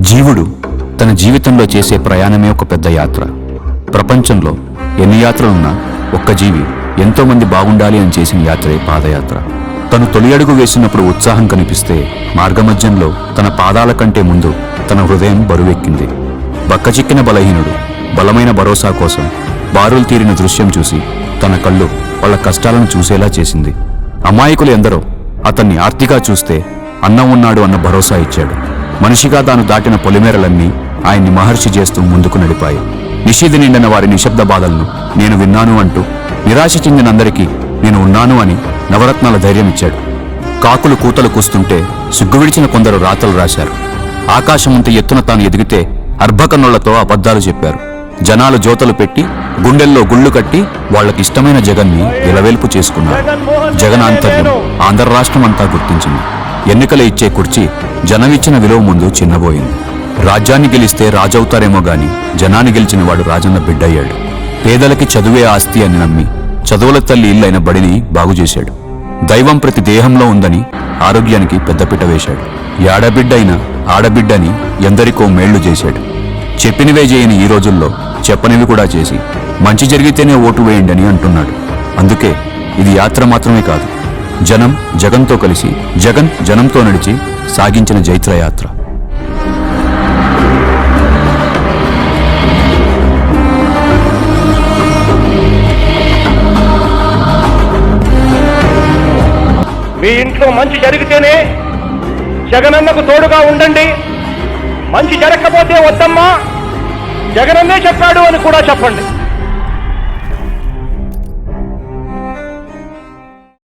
జీవుడు తన జీవితంలో చేసే ప్రయాణమే ఒక పెద్ద యాత్ర. ప్రపంచంలో ఎన్ని యాత్రలున్నా ఒక్క జీవి ఎంతోమంది బాగుండాలి అని చేసిన యాత్రే పాదయాత్ర. తను తొలి అడుగు వేసినప్పుడు ఉత్సాహం కనిపిస్తే మార్గమధ్యంలో తన పాదాల కంటే ముందు తన హృదయం బరువెక్కింది. బక్కచిక్కిన బలహీనుడు బలమైన భరోసా కోసం బారులు తీరిన దృశ్యం చూసి తన కళ్ళు వాళ్ళ కష్టాలను చూసేలా చేసింది. అమాయకులు ఎందరో అతన్ని ఆర్తిగా చూస్తే అన్నం ఉన్నాడు అన్న భరోసా ఇచ్చాడు. మనిషిగా తాను దాటిన పొలిమేరలన్నీ ఆయన్ని మహర్షి చేస్తూ ముందుకు నడిపాయి. నిషేధి నిండిన వారి నిశ్శబ్ద బాధలను నేను విన్నాను అంటూ నిరాశ చెందినందరికీ నేను ఉన్నాను అని నవరత్నాల ధైర్యం ఇచ్చాడు కాకులు కూతలు కూస్తుంటే సిగ్గువిడిచిన కొందరు రాతలు రాశారు. ఆకాశమంత ఎత్తున తాను ఎదిగితే అర్భకన్నులతో అబద్ధాలు చెప్పారు. జనాలు జోతలు పెట్టి గుండెల్లో గుళ్ళు కట్టి వాళ్ళకి ఇష్టమైన జగన్ని విలవేల్పు చేసుకున్నారు. జగన్ ఆంతర్యం ఆంధ్ర రాష్ట్రం అంతా గుర్తించింది. ఎన్నికలు ఇచ్చే కుర్చీ జనమిచ్చిన విలువ ముందు చిన్నబోయింది. రాజ్యాన్ని గెలిస్తే రాజవుతారేమో గాని జనాన్ని గెలిచిన వాడు రాజన్న బిడ్డయ్యాడు. పేదలకి చదువే ఆస్తి అని నమ్మి చదువుల తల్లి ఇల్లైన బడిని బాగుచేశాడు దైవం ప్రతి దేహంలో ఉందని ఆరోగ్యానికి పెద్దపీట వేశాడు. యాడబిడ్డైన ఆడబిడ్డని ఎందరికో మేళ్ళు చేశాడు. చెప్పినవే చేయని ఈ రోజుల్లో చెప్పనివి కూడా చేసి మంచి జరిగితేనే ఓటు వేయండి అని అంటున్నాడు. అందుకే ఇది యాత్ర మాత్రమే కాదు జనం జగన్తో కలిసి జగన్ జనంతో నడిచి సాగించిన జైత్రయాత్ర. మీ ఇంట్లో మంచి జరిగితేనే జగనన్నకు తోడుగా ఉండండి. మంచి జరగకపోతే వద్దమ్మా. జగనన్నే చెప్పాడు అని కూడా చెప్పండి.